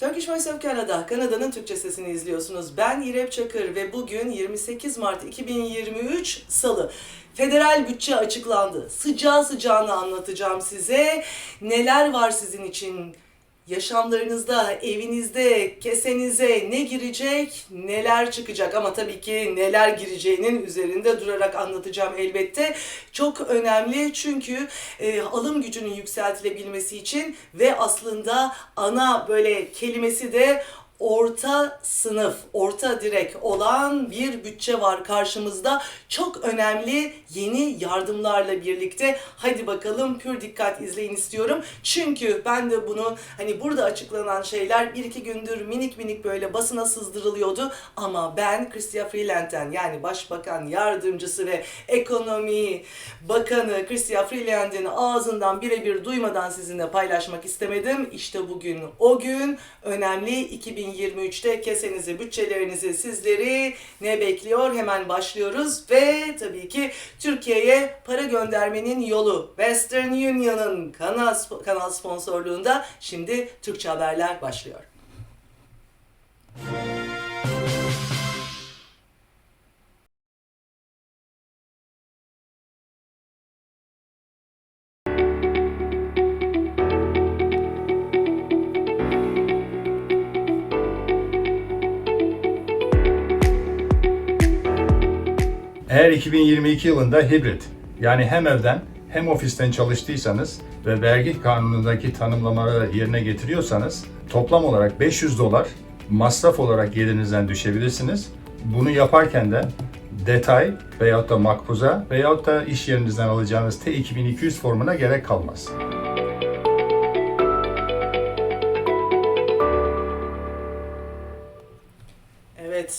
Turkish Voice of Canada, Kanada'nın Türkçe sesini izliyorsunuz. Ben İrem Çakır ve bugün 28 Mart 2023 Salı. Federal bütçe açıklandı. Sıcağı sıcağına anlatacağım size. Neler var sizin için? Yaşamlarınızda, evinizde, kesenize ne girecek, neler çıkacak ama tabii ki neler gireceğinin üzerinde durarak anlatacağım elbette. Çok önemli çünkü e, alım gücünün yükseltilebilmesi için ve aslında ana böyle kelimesi de orta sınıf, orta direk olan bir bütçe var karşımızda. Çok önemli yeni yardımlarla birlikte. Hadi bakalım pür dikkat izleyin istiyorum. Çünkü ben de bunu hani burada açıklanan şeyler bir iki gündür minik minik böyle basına sızdırılıyordu. Ama ben Chrystia Freeland'den yani Başbakan Yardımcısı ve Ekonomi Bakanı Chrystia Freeland'in ağzından birebir duymadan sizinle paylaşmak istemedim. İşte bugün o gün önemli 2023'te kesenizi, bütçelerinizi, sizleri ne bekliyor? Hemen başlıyoruz ve tabii ki Türkiye'ye para göndermenin yolu Western Union'ın kanal, kanal sponsorluğunda şimdi Türkçe haberler başlıyor. Eğer 2022 yılında hibrit yani hem evden hem ofisten çalıştıysanız ve vergi kanunundaki tanımlamaları yerine getiriyorsanız toplam olarak 500 dolar masraf olarak gelirinizden düşebilirsiniz. Bunu yaparken de detay veyahut da makbuza veyahut da iş yerinizden alacağınız T2200 formuna gerek kalmaz.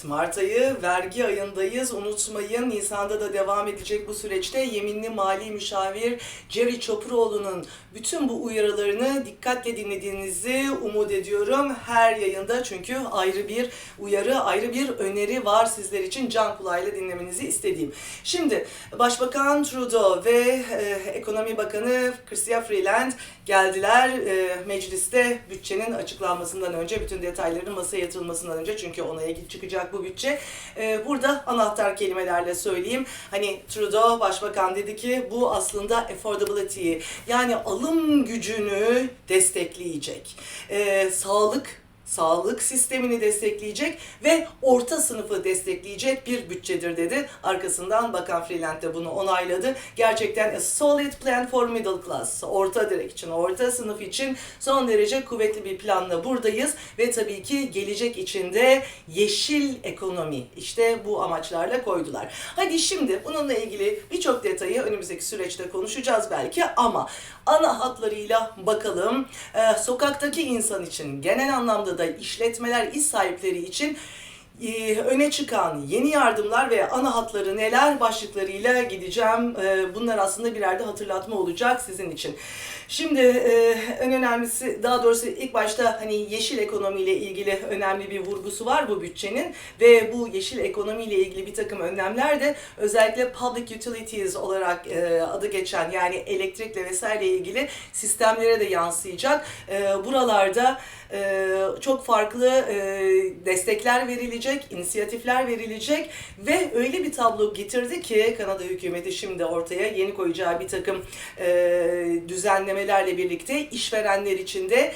Mart ayı vergi ayındayız. Unutmayın Nisan'da da devam edecek bu süreçte yeminli mali müşavir Jerry Çopuroğlu'nun bütün bu uyarılarını dikkatle dinlediğinizi umut ediyorum. Her yayında çünkü ayrı bir uyarı, ayrı bir öneri var sizler için can kulağıyla dinlemenizi istediğim. Şimdi Başbakan Trudeau ve e, Ekonomi Bakanı Chrystia Freeland geldiler e, mecliste bütçenin açıklanmasından önce, bütün detayların masaya yatırılmasından önce çünkü onaya çıkacak bu bütçe. E, burada anahtar kelimelerle söyleyeyim. Hani Trudeau Başbakan dedi ki bu aslında affordability'yi yani alım gücünü destekleyecek. E, sağlık sağlık sistemini destekleyecek ve orta sınıfı destekleyecek bir bütçedir dedi. Arkasından Bakan Freeland de bunu onayladı. Gerçekten a solid plan for middle class. Orta direk için, orta sınıf için son derece kuvvetli bir planla buradayız ve tabii ki gelecek içinde yeşil ekonomi işte bu amaçlarla koydular. Hadi şimdi bununla ilgili birçok detayı önümüzdeki süreçte konuşacağız belki ama ana hatlarıyla bakalım. Ee, sokaktaki insan için genel anlamda da işletmeler, iş sahipleri için öne çıkan yeni yardımlar ve ana hatları neler başlıklarıyla gideceğim. E, bunlar aslında birer de hatırlatma olacak sizin için. Şimdi e, en önemlisi daha doğrusu ilk başta hani yeşil ekonomiyle ilgili önemli bir vurgusu var bu bütçenin ve bu yeşil ekonomiyle ilgili bir takım önlemler de özellikle public utilities olarak e, adı geçen yani elektrikle vesaire ilgili sistemlere de yansıyacak. E, buralarda çok farklı destekler verilecek, inisiyatifler verilecek ve öyle bir tablo getirdi ki Kanada hükümeti şimdi ortaya yeni koyacağı bir takım e, düzenlemelerle birlikte işverenler için de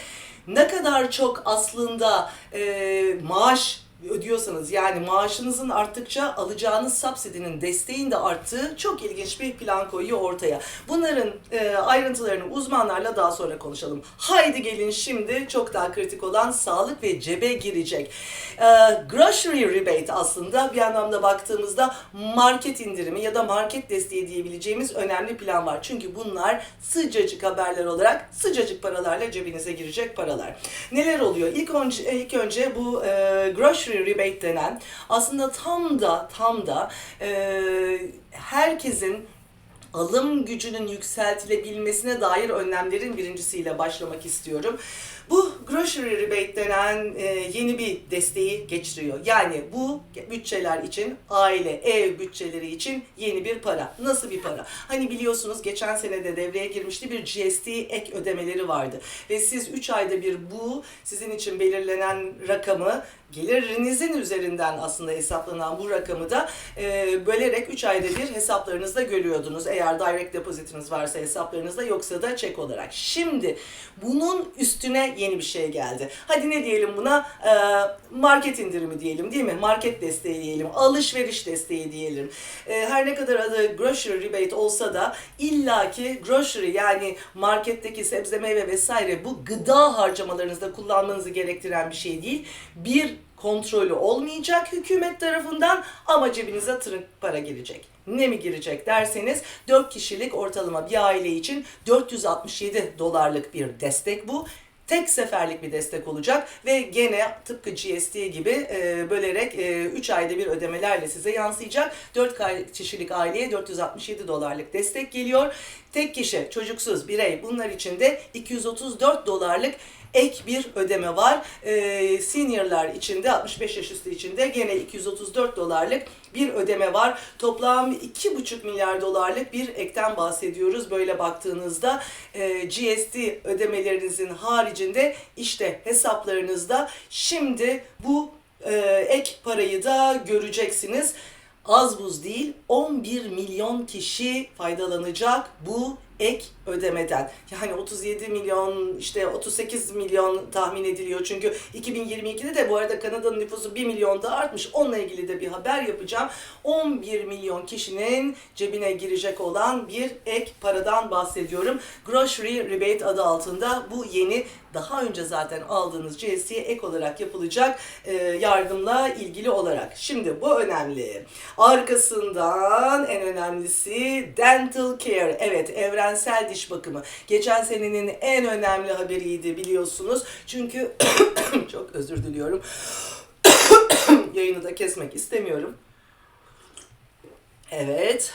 ne kadar çok aslında e, maaş ödüyorsanız yani maaşınızın arttıkça alacağınız subsidinin desteğin de arttığı çok ilginç bir plan koyuyor ortaya. Bunların e, ayrıntılarını uzmanlarla daha sonra konuşalım. Haydi gelin şimdi çok daha kritik olan sağlık ve cebe girecek. E, grocery rebate aslında bir anlamda baktığımızda market indirimi ya da market desteği diyebileceğimiz önemli plan var. Çünkü bunlar sıcacık haberler olarak sıcacık paralarla cebinize girecek paralar. Neler oluyor? İlk önce, ilk önce bu e, grocery rebate denen aslında tam da tam da e, herkesin alım gücünün yükseltilebilmesine dair önlemlerin birincisiyle başlamak istiyorum. Bu grocery rebate denen e, yeni bir desteği geçiriyor. Yani bu bütçeler için, aile, ev bütçeleri için yeni bir para. Nasıl bir para? Hani biliyorsunuz geçen sene de devreye girmişti bir GST ek ödemeleri vardı. Ve siz 3 ayda bir bu sizin için belirlenen rakamı gelirinizin üzerinden aslında hesaplanan bu rakamı da e, bölerek 3 ayda bir hesaplarınızda görüyordunuz. Eğer direct depositiniz varsa hesaplarınızda yoksa da çek olarak. Şimdi bunun üstüne yeni bir şey geldi. Hadi ne diyelim buna? E, market indirimi diyelim değil mi? Market desteği diyelim. Alışveriş desteği diyelim. E, her ne kadar adı grocery rebate olsa da illaki grocery yani marketteki sebze meyve vesaire bu gıda harcamalarınızda kullanmanızı gerektiren bir şey değil. Bir kontrolü olmayacak hükümet tarafından ama cebinize tırık para girecek. Ne mi girecek derseniz 4 kişilik ortalama bir aile için 467 dolarlık bir destek bu. Tek seferlik bir destek olacak ve gene tıpkı GST gibi e, bölerek 3 ayda bir ödemelerle size yansıyacak. 4 kişilik aileye 467 dolarlık destek geliyor. Tek kişi, çocuksuz, birey bunlar için de 234 dolarlık ek bir ödeme var. E, seniorlar için de 65 yaş üstü için de gene 234 dolarlık bir ödeme var. Toplam 2,5 milyar dolarlık bir ekten bahsediyoruz. Böyle baktığınızda e, GST ödemelerinizin haricinde işte hesaplarınızda şimdi bu e, ek parayı da göreceksiniz. Az buz değil 11 milyon kişi faydalanacak bu ek ödemeden. Yani 37 milyon işte 38 milyon tahmin ediliyor. Çünkü 2022'de de bu arada Kanada'nın nüfusu 1 milyon da artmış. Onunla ilgili de bir haber yapacağım. 11 milyon kişinin cebine girecek olan bir ek paradan bahsediyorum. Grocery Rebate adı altında bu yeni daha önce zaten aldığınız GST'ye ek olarak yapılacak e, yardımla ilgili olarak. Şimdi bu önemli. Arkasından en önemlisi dental care. Evet evrensel diş bakımı. Geçen senenin en önemli haberiydi biliyorsunuz. Çünkü çok özür diliyorum. Yayını da kesmek istemiyorum. Evet.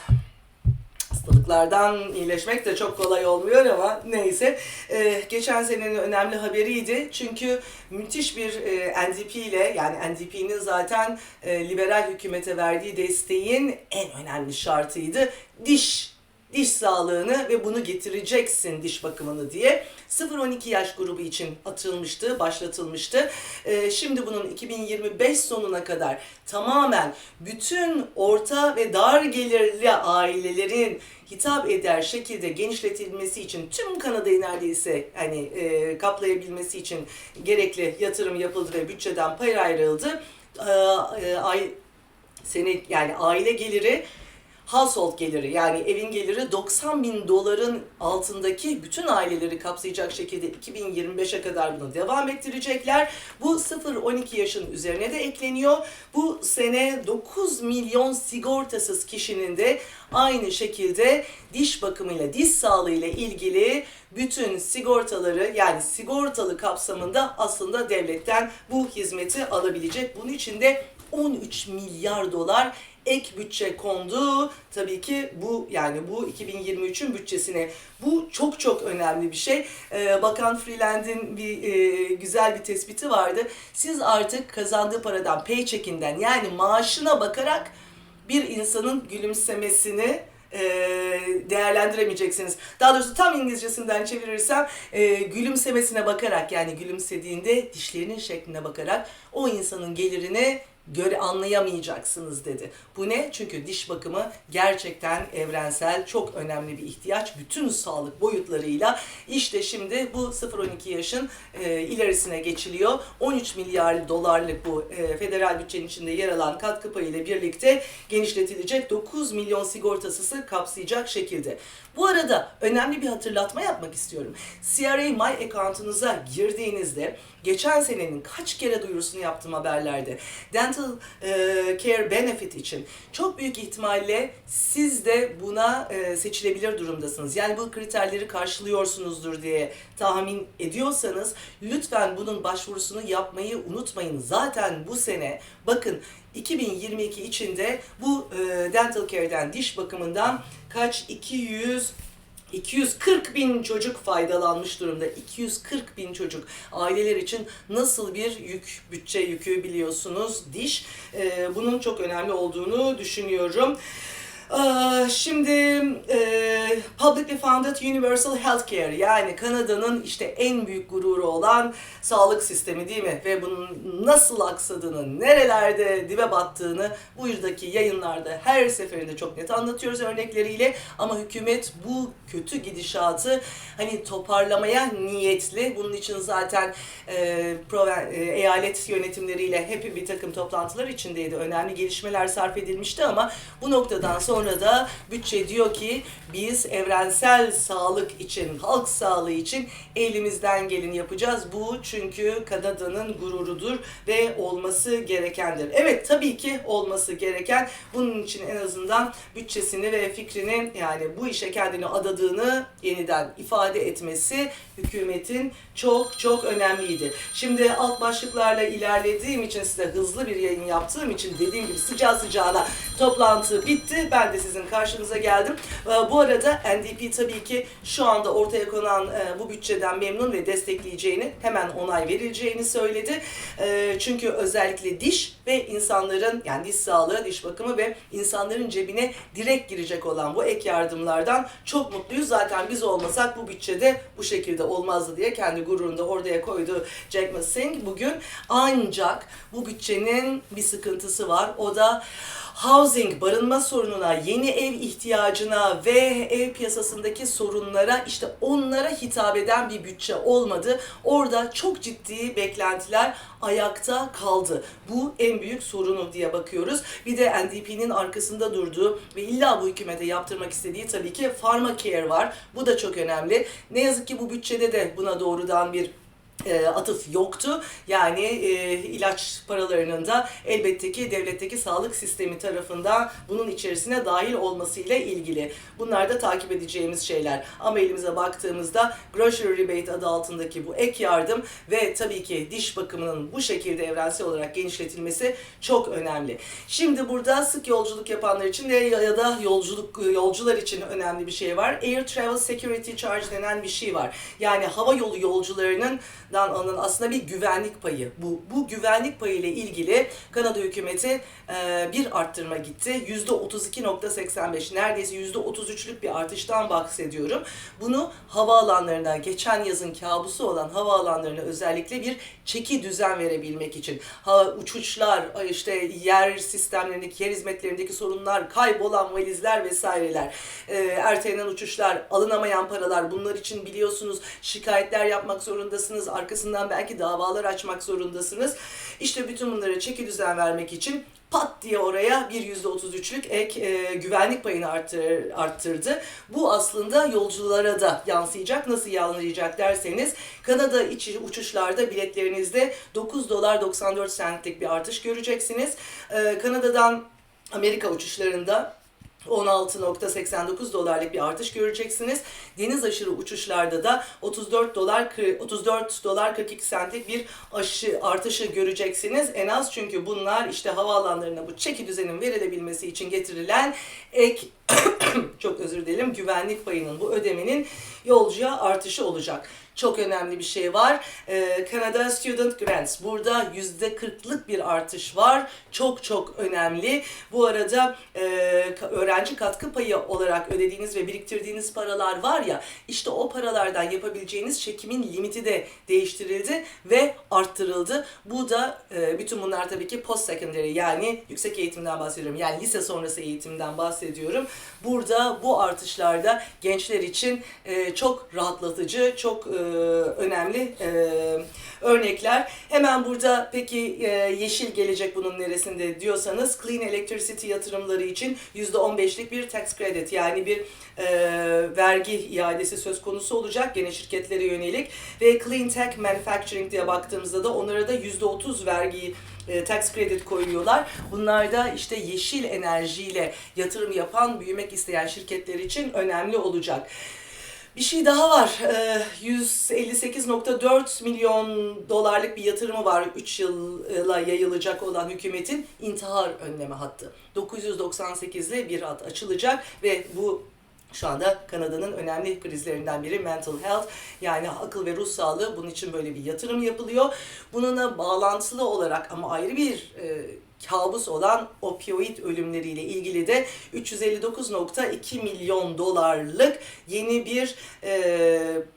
Hastalıklardan iyileşmek de çok kolay olmuyor ama neyse. Ee, geçen senenin önemli haberiydi. Çünkü müthiş bir e, NDP ile yani NDP'nin zaten e, liberal hükümete verdiği desteğin en önemli şartıydı. Diş diş sağlığını ve bunu getireceksin diş bakımını diye 0-12 yaş grubu için atılmıştı, başlatılmıştı. Ee, şimdi bunun 2025 sonuna kadar tamamen bütün orta ve dar gelirli ailelerin hitap eder şekilde genişletilmesi için tüm Kanada'yı neredeyse hani e, kaplayabilmesi için gerekli yatırım yapıldı ve bütçeden pay ayrıldı. Ee, e, ay, sene yani aile geliri household geliri yani evin geliri 90 bin doların altındaki bütün aileleri kapsayacak şekilde 2025'e kadar bunu devam ettirecekler. Bu 0-12 yaşın üzerine de ekleniyor. Bu sene 9 milyon sigortasız kişinin de aynı şekilde diş bakımıyla, diş sağlığıyla ilgili bütün sigortaları yani sigortalı kapsamında aslında devletten bu hizmeti alabilecek. Bunun için de 13 milyar dolar ek bütçe kondu. Tabii ki bu yani bu 2023'ün bütçesine. Bu çok çok önemli bir şey. Ee, Bakan Freeland'in bir e, güzel bir tespiti vardı. Siz artık kazandığı paradan, paycheck'inden yani maaşına bakarak bir insanın gülümsemesini e, değerlendiremeyeceksiniz. Daha doğrusu tam İngilizcesinden çevirirsem e, gülümsemesine bakarak yani gülümsediğinde dişlerinin şekline bakarak o insanın gelirini göre anlayamayacaksınız dedi. Bu ne? Çünkü diş bakımı gerçekten evrensel, çok önemli bir ihtiyaç. Bütün sağlık boyutlarıyla işte şimdi bu 0-12 yaşın e, ilerisine geçiliyor. 13 milyar dolarlık bu e, federal bütçenin içinde yer alan katkı payı ile birlikte genişletilecek 9 milyon sigortasısı kapsayacak şekilde. Bu arada önemli bir hatırlatma yapmak istiyorum. CRA My Account'unuza girdiğinizde geçen senenin kaç kere duyurusunu yaptım haberlerde. Dental e, Care Benefit için çok büyük ihtimalle siz de buna e, seçilebilir durumdasınız. Yani bu kriterleri karşılıyorsunuzdur diye tahmin ediyorsanız lütfen bunun başvurusunu yapmayı unutmayın. Zaten bu sene bakın 2022 içinde bu e, Dental Care'den diş bakımından kaç 200 240 bin çocuk faydalanmış durumda. 240 bin çocuk. Aileler için nasıl bir yük, bütçe yükü biliyorsunuz diş. Ee, bunun çok önemli olduğunu düşünüyorum. Ee, Şimdi e, Publicly Funded Universal Healthcare yani Kanada'nın işte en büyük gururu olan sağlık sistemi değil mi? Ve bunun nasıl aksadığını, nerelerde dibe battığını buradaki yayınlarda her seferinde çok net anlatıyoruz örnekleriyle. Ama hükümet bu kötü gidişatı hani toparlamaya niyetli. Bunun için zaten e, proven- e, eyalet yönetimleriyle hep bir takım toplantılar içindeydi. Önemli gelişmeler sarf edilmişti ama bu noktadan sonra da bütçe diyor ki biz evrensel sağlık için, halk sağlığı için elimizden geleni yapacağız. Bu çünkü Kanada'nın gururudur ve olması gerekendir. Evet tabii ki olması gereken. Bunun için en azından bütçesini ve fikrini yani bu işe kendini adadığını yeniden ifade etmesi hükümetin çok çok önemliydi. Şimdi alt başlıklarla ilerlediğim için size hızlı bir yayın yaptığım için dediğim gibi sıcağı sıcağına toplantı bitti. Ben de sizin karşınıza geldim. Ee, Bu arada NDP tabii ki şu anda ortaya konan e, bu bütçeden memnun ve destekleyeceğini, hemen onay verileceğini söyledi. Ee, Çünkü özellikle diş ve insanların yani diş sağlığı, diş bakımı ve insanların cebine direkt girecek olan bu ek yardımlardan çok mutluyuz. Zaten biz olmasak bu bütçede bu şekilde olmazdı diye kendi gururunu da ortaya koydu Jack Singh bugün. Ancak bu bütçenin bir sıkıntısı var. O da housing, barınma sorununa, yeni ev ihtiyacına ve ev piyasasındaki sorunlara işte onlara hitap eden bir bütçe olmadı. Orada çok ciddi beklentiler ayakta kaldı. Bu en büyük sorunu diye bakıyoruz. Bir de NDP'nin arkasında durduğu ve illa bu hükümete yaptırmak istediği tabii ki Pharmacare var. Bu da çok önemli. Ne yazık ki bu bütçede de buna doğrudan bir e, atıf yoktu. Yani e, ilaç paralarının da elbette ki devletteki sağlık sistemi tarafından bunun içerisine dahil olmasıyla ilgili. Bunlar da takip edeceğimiz şeyler. Ama elimize baktığımızda grocery rebate adı altındaki bu ek yardım ve tabii ki diş bakımının bu şekilde evrensel olarak genişletilmesi çok önemli. Şimdi burada sık yolculuk yapanlar için de ya da yolculuk yolcular için önemli bir şey var. Air Travel Security Charge denen bir şey var. Yani hava yolu yolcularının dan alınan aslında bir güvenlik payı. Bu bu güvenlik payı ile ilgili Kanada hükümeti e, bir arttırma gitti. %32.85 neredeyse %33'lük bir artıştan bahsediyorum. Bunu havaalanlarına geçen yazın kabusu olan havaalanlarına özellikle bir çeki düzen verebilmek için. Ha, uçuşlar, işte yer sistemlerindeki, yer hizmetlerindeki sorunlar, kaybolan valizler vesaireler, e, ertelenen uçuşlar, alınamayan paralar bunlar için biliyorsunuz şikayetler yapmak zorundasınız. Arkasından belki davalar açmak zorundasınız. İşte bütün bunlara çeki düzen vermek için pat diye oraya bir %33'lük ek e, güvenlik payını arttır, arttırdı. Bu aslında yolculara da yansıyacak. Nasıl yansıyacak derseniz Kanada içi uçuşlarda biletlerinizde 9 dolar 94 centlik bir artış göreceksiniz. E, Kanada'dan Amerika uçuşlarında 16.89 dolarlık bir artış göreceksiniz. Deniz aşırı uçuşlarda da 34 dolar 34 dolar 42 centlik bir aşı artışı göreceksiniz. En az çünkü bunlar işte havaalanlarına bu çeki düzenin verilebilmesi için getirilen ek çok özür dilerim güvenlik payının bu ödemenin yolcuya artışı olacak. Çok önemli bir şey var. Ee, Canada Student Grants. Burada yüzde kırklık bir artış var. Çok çok önemli. Bu arada e, öğrenci katkı payı olarak ödediğiniz ve biriktirdiğiniz paralar var ya işte o paralardan yapabileceğiniz çekimin limiti de değiştirildi ve arttırıldı. Bu da e, bütün bunlar tabii ki post secondary yani yüksek eğitimden bahsediyorum. Yani lise sonrası eğitimden bahsediyorum. Burada bu artışlarda gençler için e, çok rahatlatıcı, çok e, önemli e, örnekler. Hemen burada peki e, yeşil gelecek bunun neresinde diyorsanız clean electricity yatırımları için %15'lik bir tax credit yani bir e, vergi iadesi söz konusu olacak gene şirketlere yönelik ve clean tech manufacturing diye baktığımızda da onlara da %30 vergiyi e, tax credit koyuyorlar. Bunlar da işte yeşil enerjiyle yatırım yapan, büyümek isteyen şirketler için önemli olacak. Bir şey daha var. Ee, 158.4 milyon dolarlık bir yatırımı var 3 yıla yayılacak olan hükümetin intihar önleme hattı. 998'li bir hat açılacak ve bu Şu anda Kanada'nın önemli krizlerinden biri mental health yani akıl ve ruh sağlığı bunun için böyle bir yatırım yapılıyor. Bununla bağlantılı olarak ama ayrı bir e, kabus olan opioid ölümleriyle ilgili de 359.2 milyon dolarlık yeni bir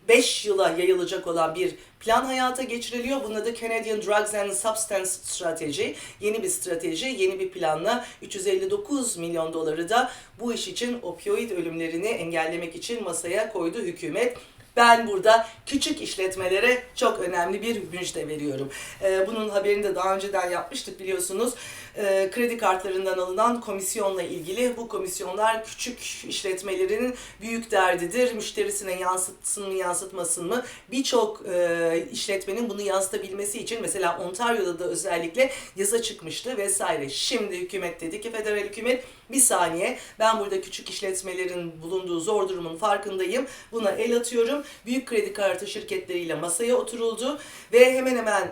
5 yıla yayılacak olan bir plan hayata geçiriliyor. Bunun adı Canadian Drugs and Substance Strategy. Yeni bir strateji, yeni bir planla 359 milyon doları da bu iş için opioid ölümlerini engellemek için masaya koydu hükümet. Ben burada küçük işletmelere çok önemli bir müjde veriyorum. Ee, bunun haberini de daha önceden yapmıştık biliyorsunuz. Ee, kredi kartlarından alınan komisyonla ilgili bu komisyonlar küçük işletmelerinin büyük derdidir. Müşterisine yansıtsın mı yansıtmasın mı? Birçok e, işletmenin bunu yansıtabilmesi için mesela Ontario'da da özellikle yaza çıkmıştı vesaire. Şimdi hükümet dedi ki federal hükümet bir saniye ben burada küçük işletmelerin bulunduğu zor durumun farkındayım. Buna el atıyorum. Büyük kredi kartı şirketleriyle masaya oturuldu ve hemen hemen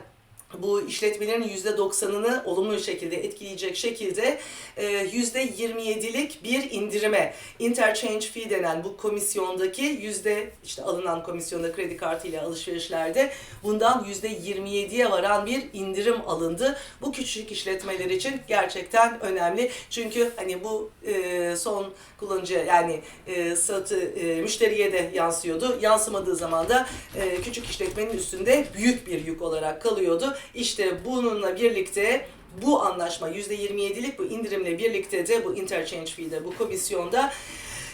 bu işletmelerin %90'ını olumlu şekilde etkileyecek şekilde e, %27'lik bir indirime interchange fee denen bu komisyondaki yüzde işte alınan komisyonda kredi kartı ile alışverişlerde bundan %27'ye varan bir indirim alındı. Bu küçük işletmeler için gerçekten önemli. Çünkü hani bu e, son kullanıcı yani e, satı e, müşteriye de yansıyordu. Yansımadığı zaman da e, küçük işletmenin üstünde büyük bir yük olarak kalıyordu. İşte bununla birlikte bu anlaşma %27'lik bu indirimle birlikte de bu interchange fee'de bu komisyonda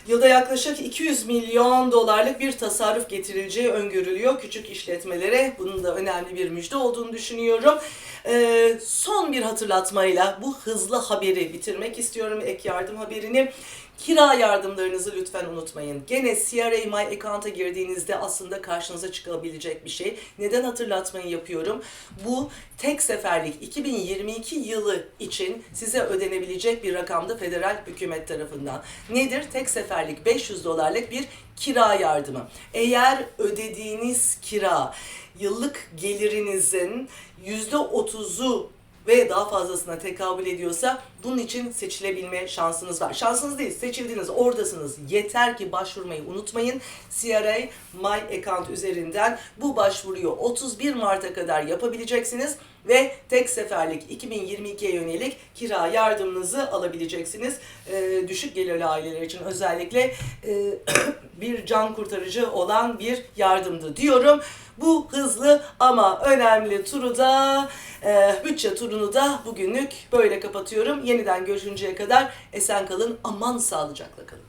Yılda yaklaşık 200 milyon dolarlık bir tasarruf getirileceği öngörülüyor küçük işletmelere. Bunun da önemli bir müjde olduğunu düşünüyorum. Ee, son bir hatırlatmayla bu hızlı haberi bitirmek istiyorum. Ek yardım haberini. Kira yardımlarınızı lütfen unutmayın. Gene CRA My Account'a girdiğinizde aslında karşınıza çıkabilecek bir şey. Neden hatırlatmayı yapıyorum? Bu tek seferlik 2022 yılı için size ödenebilecek bir rakamda federal hükümet tarafından. Nedir? Tek seferlik 500 dolarlık bir kira yardımı. Eğer ödediğiniz kira yıllık gelirinizin %30'u ve daha fazlasına tekabül ediyorsa bunun için seçilebilme şansınız var. Şansınız değil, seçildiniz, oradasınız. Yeter ki başvurmayı unutmayın. CRA My Account üzerinden bu başvuruyu 31 Mart'a kadar yapabileceksiniz ve tek seferlik 2022'ye yönelik kira yardımınızı alabileceksiniz. Ee, düşük gelirli aileler için özellikle e, bir can kurtarıcı olan bir yardımdı diyorum. Bu hızlı ama önemli turu da e, bütçe turunu da bugünlük böyle kapatıyorum. Yeniden görüşünceye kadar esen kalın, aman sağlıcakla kalın.